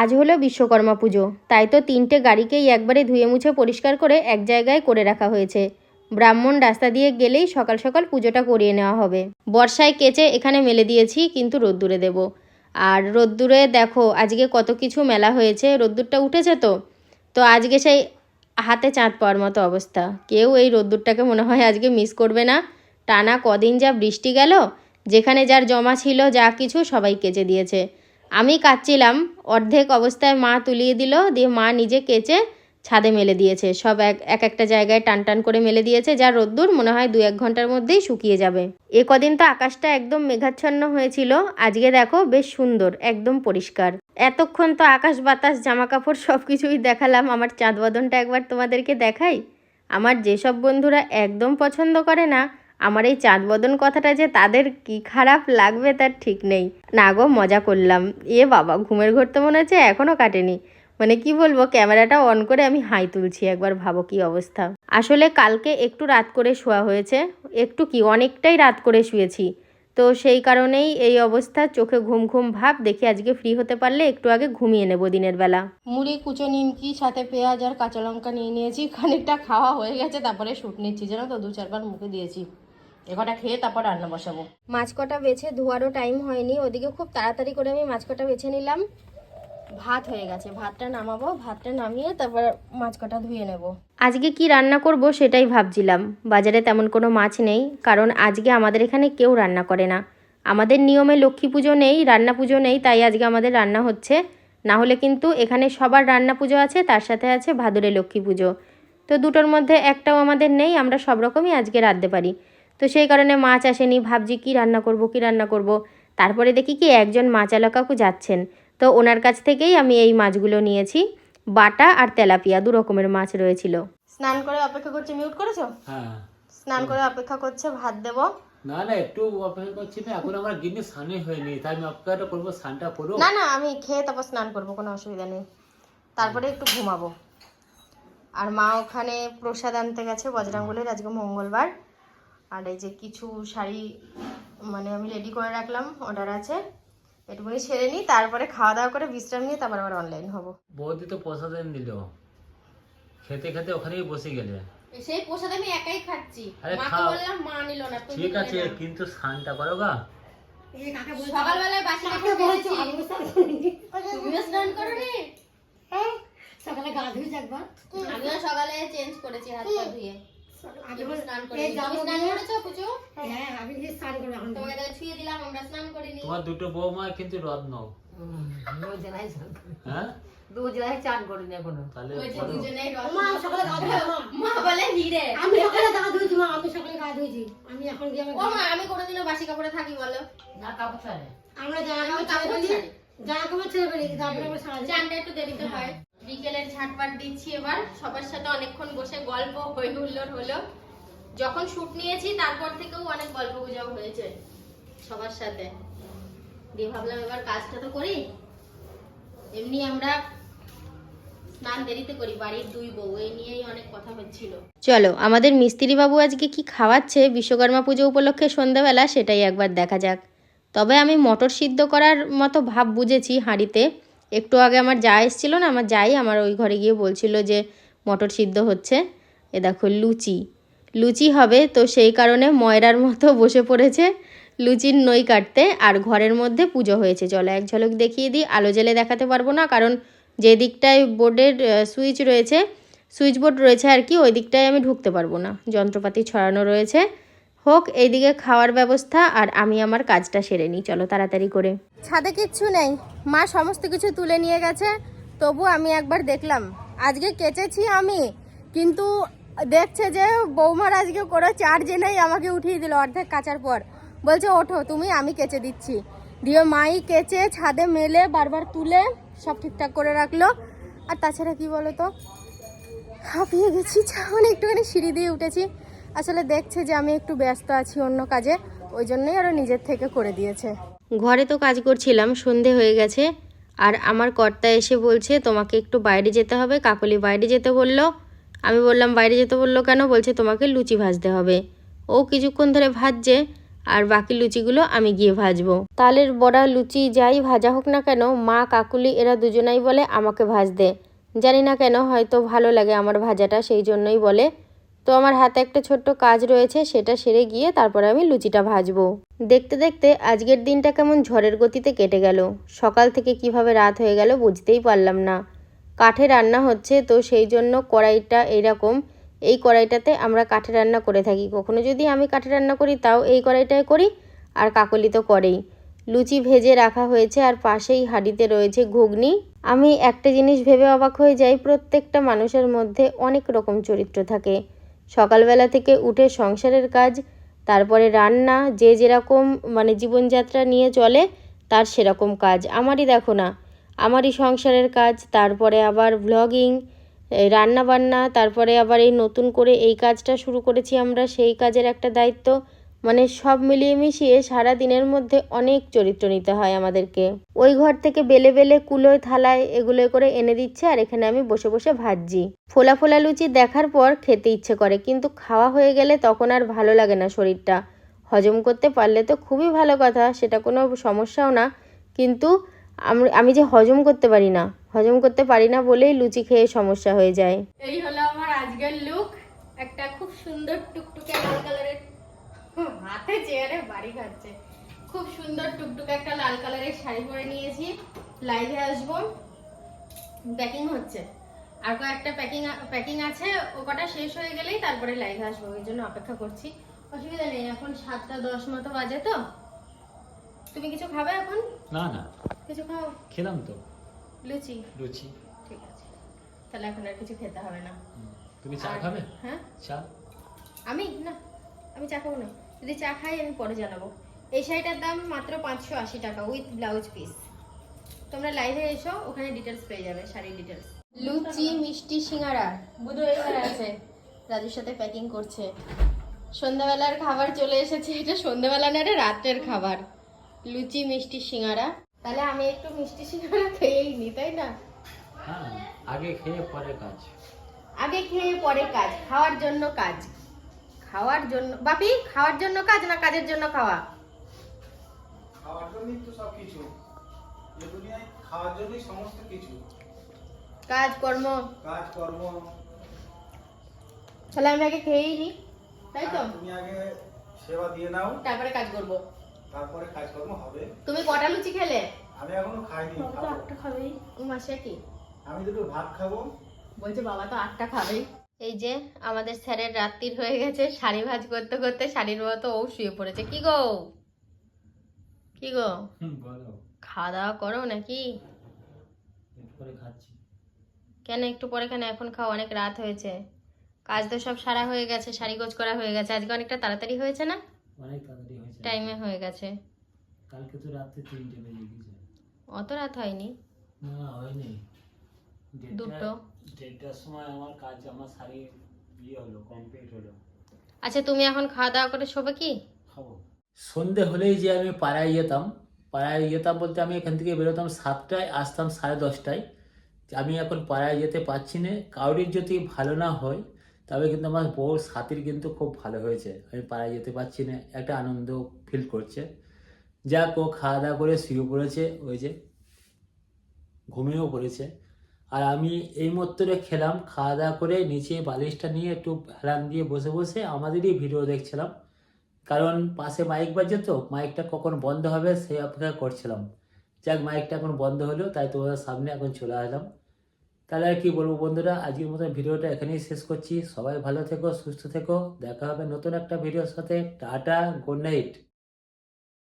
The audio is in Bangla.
আজ হলো বিশ্বকর্মা পুজো। তাই তো তিনটে গাড়িকেই একবারে ধুয়ে মুছে পরিষ্কার করে এক জায়গায় করে রাখা হয়েছে। ব্রাহ্মণ রাস্তা দিয়ে গেলেই সকাল সকাল পুজোটা করিয়ে নেওয়া হবে। বর্ষায় কেচে এখানে মেলে দিয়েছি, কিন্তু রোদ্দুরে দেব। আর রোদ্দুরে দেখো, আজকে কত কিছু মেলা হয়েছে, রোদ্দুরটা উঠেছে তো? তো আজকে সেই হাতে চাঁদ পাওয়ার মতো অবস্থা। কেউ এই রোদ্দুরটাকে মনে হয় আজকে মিস করবে না। টানা কদিন যা বৃষ্টি গেল, যেখানে যার জমা ছিল যা কিছু সবাই কেচে দিয়েছে। আমি কাচ্ছিলাম অর্ধেক অবস্থায় মা তুলিয়ে দিল, দিয়ে মা নিজে কেচে ছাদে মেলে দিয়েছে। সব এক এক একটা জায়গায় টান টান করে মেলে দিয়েছে, যা রোদ্দুর মনে হয় দু এক ঘণ্টার মধ্যেই শুকিয়ে যাবে। এ কদিন তো আকাশটা একদম মেঘাচ্ছন্ন হয়েছিল, আজকে দেখো বেশ সুন্দর, একদম পরিষ্কার। এতক্ষণ তো আকাশ বাতাস জামা কাপড় সব কিছুই দেখালাম, আমার চাঁদ বদনটা একবার তোমাদেরকে দেখাই। আমার যেসব বন্ধুরা একদম পছন্দ করে না আমার এই চাঁদ বদন কথাটা যে তাদের কি খারাপ লাগবে তার ঠিক নেই। না গো, মজা করলাম। এ বাবা, ঘুমের ঘর তো মনে হচ্ছে এখনও কাটেনি। মানে কি বলব, ক্যামেরাটা অন করে আমি হাই তুলছি, একবার ভাবো কি অবস্থা। আসলে কালকে একটু রাত করে শোয়া হয়েছে, একটু কি, অনেকটাই রাত করে শুয়েছি। তো সেই কারণেই এই অবস্থা, চোখে ঘুম ঘুম ভাব, দেখি আজকে ফ্রি হতে পারলে একটু আগে ঘুমিয়ে নেব দিনের বেলা। মুড়ি, কুচো, নিমকি, সাথে পেঁয়াজ আর কাঁচা লঙ্কা নিয়ে নিয়েছি, খানিকটা খাওয়া হয়ে গেছে, তারপরে শুট নিচ্ছি, জানো তো দু চারবার মুখে দিয়েছি। এখানটা খেয়ে তারপর রান্না বসাবো। মাছ কটা বেছে ধোয়ারও টাইম হয়নি। ওদিকে খুব তাড়াতাড়ি করে আমি মাছ কটা বেছে নিলাম। ভাত হয়ে গেছে। ভাতটা নামাবো। ভাতটা নামিয়ে তারপর মাছ কটা ধুয়ে নেব। আজকে কি রান্না করব সেটাই ভাবছিলাম। বাজারে তেমন কোনো মাছ নেই কারণ আজকে আমাদের এখানে কেউ রান্না করে না। আমাদের নিয়মে লক্ষ্মী পুজো নেই রান্না পুজো নেই তাই আজকে আমাদের রান্না হচ্ছে। না হলে কিন্তু এখানে সবার রান্না পুজো আছে তার সাথে আছে ভাদরে লক্ষ্মী পুজো। তো দুটোর মধ্যে একটাও আমাদের নেই আমরা সব রকমই আজকে রাঁধতে পারি। তো সেই কারণে মাছ আসেনি। ভাবছি কি রান্না করব কি রান্না করব। তারপরে দেখি কি একজন মাচালা কাকু যাচ্ছেন। তো ওনার কাছ থেকেই আমি এই মাছগুলো নিয়েছি। বাটা আর তেলাপিয়া দু রকমের মাছ রয়েছিল। স্নান করে অপেক্ষা করছে মিউট করেছ? হ্যাঁ। স্নান করে অপেক্ষা করছে ভাত দেব। না না একটু অপেক্ষা করছি না এখন আমার গিন্নি স্নানে হয়নি তাই আমি অপেক্ষাটা করব স্নানটা করব না না আমি খেয়ে তারপর স্নান করব কোনো অসুবিধা নেই। তারপরে একটু ঘুমাবো। আর মা ওখানে প্রসাদ আনতে গেছে বজরাঙ্গুলির আজকে মঙ্গলবার। আর এই যে কিছু শাড়ি মানে আমি রেডি করে রাখলাম অর্ডার আছে। এটুকুনি ছেড়ে নিই তারপরে খাওয়া দাওয়া করে বিশ্রাম নিয়ে তারপর আবার অনলাইন হব। বৌদি তো প্রসাদ এনে দিল। খেতে খেতে ওখানেই বসে গেলে। সেই প্রসাদ আমি একাই খাচ্ছি। মাকে বললাম মা নিল না তুমি ঠিক আছে কিন্তু স্নানটা করো গা। সকালবেলায় বাসি কাপড় পরেছি তুমিও স্নান করো নি সকালে গা একবার আমিও সকালে চেঞ্জ করেছি হাত পা ধুয়ে। হ্যাঁ আমি যে স্নান করব এখন। তোমাকে তাহলে ছুঁয়ে দিলাম আমরা স্নান করিনি। তোমার দুটো বৌমা কিন্তু রত্ন। দুজনাই হ্যাঁ? দুজনাই চান করিনি এখনও। তাহলে ওই যে করো। দুজনেই রত্ন। মা সকালে গা ধুয়ে মা। বলে হিরে আমি সকালে গা ধুয়েছি মা আমি সকালে গা ধুয়েছি। আমি এখন গিয়ে ও মা আমি কোনোদিনও বাসি কাপড়ে থাকি বলো। না কাপড় ছাড়ে। আমরা জামা কাপড় ছেড়ে ফেলি জামা কাপড় ছেড়ে ফেলি তারপরে আমরা সারা চানটা একটু দেরিতে হয়। বিকেলের ঝাটপাট দিচ্ছি এবার। সবার সাথে অনেকক্ষণ বসে গল্প হই হুল্লোড় হলো। যখন শুট নিয়েছি, তারপর থেকেও অনেক গল্প গুজব হয়েছে সবার সাথে। দিয়ে ভাবলাম এবার কাজটা তো করি। এমনি আমরা স্নান দেরিতে করি, বাড়ির দুই বউ এই নিয়েই অনেক কথা চলো, আমাদের মিস্ত্রি বাবু আজকে কি খাওয়াচ্ছে? বিশ্বকর্মা পুজো উপলক্ষে সন্ধ্যাবেলা সেটাই একবার দেখা যাক। তবে আমি মটর সিদ্ধ করার মতো ভাব বুঝেছি হাঁড়িতে। একটু আগে আমার যা এসেছিল না, আমার যাই, আমার ওই ঘরে গিয়ে বলছিল যে মটর সিদ্ধ হচ্ছে। এ দেখো লুচি। লুচি হবে, তো সেই কারণে ময়রার মতো বসে পড়েছে লুচির নই কাটতে। আর ঘরের মধ্যে পুজো হয়েছে। চলো এক ঝলক দেখিয়ে দিই। আলো জেলে দেখাতে পারব না, কারণ যে দিকটায় বোর্ডের সুইচ রয়েছে, সুইচ বোর্ড রয়েছে আর কি, ওই দিকটায় আমি ঢুকতে পারব না। যন্ত্রপাতি ছড়ানো রয়েছে। হোক, এইদিকে খাওয়ার ব্যবস্থা আর আমি আমার কাজটা সেরে নিই। চলো তাড়াতাড়ি করে। ছাদে কিচ্ছু নেই। মা সমস্ত কিছু তুলে নিয়ে গেছে। তবু আমি একবার দেখলাম। আজকে কেচেছি আমি। কিন্তু দেখছে যে বৌমার আজকে কোনো চার্জে নেই, আমাকে উঠিয়ে দিল অর্ধেক কাচার পর। বলছে, ওঠো, তুমি, আমি কেচে দিচ্ছি। দিয়ে মাই কেচে ছাদে মেলে, বারবার তুলে, সব ঠিকঠাক করে রাখল। আর তাছাড়া কি বলো তো হাঁপিয়ে গেছি যেমন একটুখানি সিঁড়ি দিয়ে উঠেছি। আসলে দেখছে যে আমি একটু ব্যস্ত আছি অন্য কাজে, ওই জন্যই আরও নিজের থেকে করে দিয়েছে। ঘরে তো কাজ করছিলাম, সন্ধে হয়ে গেছে। আর আমার কর্তা এসে বলছে, তোমাকে একটু বাইরে যেতে হবে। কাকলি বাইরে যেতে বলল। আমি বললাম, বাইরে যেতে বলল কেন? বলছে, তোমাকে লুচি ভাজতে হবে। ও কিছুক্ষণ ধরে ভাজছে, আর বাকি লুচিগুলো আমি গিয়ে ভাজবো। তালের বড়া, লুচি যাই ভাজা হোক না কেন, মা, কাকুলি এরা দুজনাই বলে আমাকে ভাজতে। জানি না কেন, হয়তো ভালো লাগে আমার ভাজাটা, সেই জন্যই বলে। তো আমার হাতে একটা ছোট্ট কাজ রয়েছে, সেটা সেরে গিয়ে তারপরে আমি লুচিটা ভাজবো। দেখতে দেখতে আজকের দিনটা কেমন ঝড়ের গতিতে কেটে গেল। সকাল থেকে কীভাবে রাত হয়ে গেল বুঝতেই পারলাম না। কাঠে রান্না হচ্ছে, তো সেই জন্য কড়াইটা এইরকম এই কড়াইটাতে আমরা কাঠে রান্না করে থাকি। কখনো যদি আমি কাঠে রান্না করি, তাও এই কড়াইটায় করি, আর কাকলি তো করেই। লুচি ভেজে রাখা হয়েছে, আর পাশেই হাঁড়িতে রয়েছে ঘুগনি। আমি একটা জিনিস ভেবে অবাক হয়ে যাই, প্রত্যেকটা মানুষের মধ্যে অনেক রকম চরিত্র থাকে। সকালবেলা থেকে উঠে সংসারের কাজ, তারপরে রান্না, যে যেরকম মানে জীবনযাত্রা নিয়ে চলে, তার সেরকম কাজ। আমারই দেখো না, আমারই সংসারের কাজ, তারপরে আবার ভ্লগিং রান্না বান্না তারপরে আবার এই নতুন করে এই কাজটা শুরু করেছি আমরা, সেই কাজের একটা দায়িত্ব। মানে সব মিলিয়ে মিশিয়ে সারা দিনের মধ্যে অনেক চরিত্র নিতে হয় আমাদেরকে। ওই ঘর থেকে বেলে বেলে কুলোয় থালায় এগুলো করে এনে দিচ্ছে আর এখানে আমি বসে বসে ভাজছি। ফোলা ফোলা লুচি দেখার পর খেতে ইচ্ছে করে, কিন্তু খাওয়া হয়ে গেলে তখন আর ভালো লাগে না শরীরটা। হজম করতে পারলে তো খুবই ভালো কথা, সেটা কোনো সমস্যাও না। কিন্তু আমি যে হজম করতে পারি না, হজম করতে পারি না বলেই লুচি খেয়ে সমস্যা হয়ে যায়। এই হলো আমার আজকের লুক একটা খুব সুন্দর টুকটুকে লাল কালারের হাতে চেয়ারে বাড়ি খাচ্ছে। খুব সুন্দর টুকটুকে একটা লাল কালারের শাড়ি পরে নিয়েছি। লাইভে আসব। প্যাকিং হচ্ছে। আর কয়েকটা প্যাকিং প্যাকিং আছে ও কটা শেষ হয়ে গেলেই তারপরে লাইভে আসব ওই জন্য অপেক্ষা করছি। অসুবিধা নেই এখন সাতটা দশ মতো বাজে তো। তুমি কিছু খাবে এখন? না না। কিছু খাও? খেলাম তো। লুচি। লুচি। ঠিক আছে। তাহলে এখন আর কিছু খেতে হবে না। তুমি চা খাবে? হ্যাঁ। চা? আমি? না আমি চা খাব না। যদি চা খাই আমি পরে জানাব। এই শাড়িটার দাম মাত্র পাঁচশো আশি টাকা উইথ ব্লাউজ পিস তোমরা লাইভে এসো ওখানে ডিটেলস পেয়ে যাবে শাড়ির ডিটেলস লুচি মিষ্টি সিঙ্গারা বুধু এখানে আছে। রাজুর সাথে প্যাকিং করছে। সন্ধ্যাবেলার খাবার চলে এসেছে এটা সন্ধ্যাবেলা না এটা রাত্রের খাবার। লুচি মিষ্টি সিঙ্গারা। তাহলে আমি একটু মিষ্টি সিঙ্গারা খেয়েই নি তাই না? হ্যাঁ আগে খেয়ে পরে কাজ। আগে খেয়ে পরে কাজ খাওয়ার জন্য কাজ। খাওয়ার জন্য বাপি খাওয়ার জন্য কাজ না কাজের জন্য খাওয়া? খাওয়ার জন্যই তো সব কিছু। এই দুনিয়ায় খাওয়ার জন্যই সমস্ত কিছু। কাজ কর্ম। কাজ কর্ম। তাহলে আমি আগে খেয়েই নি তাই তো? তুমি আগে সেবা দিয়ে নাও। তারপরে কাজ করব। তারপরে কাজকর্ম হবে। তুমি কটা লুচি খেলে? আমি এখনও খাইনি খাব। খাবেই। মাসে কি? আমি দুটো ভাত খাব। বলছে বাবা তো আটটা খাবেই। এই যে আমাদের স্যারের রাত্রির হয়ে গেছে শাড়ি ভাজ করতে করতে শাড়ির মতো ও শুয়ে পড়েছে। কি গো? কি গো? খাওয়া দাওয়া করো নাকি? কেন একটু পরে কেন? এখন খাও অনেক রাত হয়েছে। কাজ তো সব সারা হয়ে গেছে শাড়ি গোজ করা হয়ে গেছে। আজকে অনেকটা তাড়াতাড়ি হয়েছে না? অনেক তাড়াতাড়ি হয়েছে। টাইমে হয়ে গেছে। কালকে তো তিনটে বেজে গেছে। অত রাত হয়নি? না হয়নি। দুটো। দেড়টার সময় আমার কাজ আমার শাড়ি ইয়ে হলো কমপ্লিট হলো। আচ্ছা তুমি এখন খাওয়া দাওয়া করে শোবে কি? খাব। সন্ধে হলেই যে আমি পাড়ায় যেতাম পাড়ায় যেতাম বলতে আমি এখান থেকে বেরোতাম সাতটায় আসতাম সাড়ে দশটায়। আমি এখন পাড়ায় যেতে পারছি না কাউরির যদি ভালো না হয় তবে কিন্তু আমার বউর সাথীর কিন্তু খুব ভালো হয়েছে। আমি পাড়ায় যেতে পারছি না একটা আনন্দ ফিল করছে। যাক ও খাওয়া দাওয়া করে শুয়ে পড়েছে ওই যে ঘুমিয়েও পড়েছে। আর আমি এই মত্তরে খেলাম খাওয়া দাওয়া করে নিচে বালিশটা নিয়ে একটু হেলান দিয়ে বসে বসে আমাদেরই ভিডিও দেখছিলাম। কারণ পাশে মাইক বাজছে তো মাইকটা কখন বন্ধ হবে সেই অপেক্ষা করছিলাম। যাক মাইকটা এখন বন্ধ হলো, তাই তোমাদের সামনে এখন চলে আসলাম। তাহলে আর কি বলব বন্ধুরা, আজকের মতো ভিডিওটা এখানেই শেষ করছি। সবাই ভালো থেকো, সুস্থ থেকো, দেখা হবে নতুন একটা ভিডিওর সাথে। Tata good night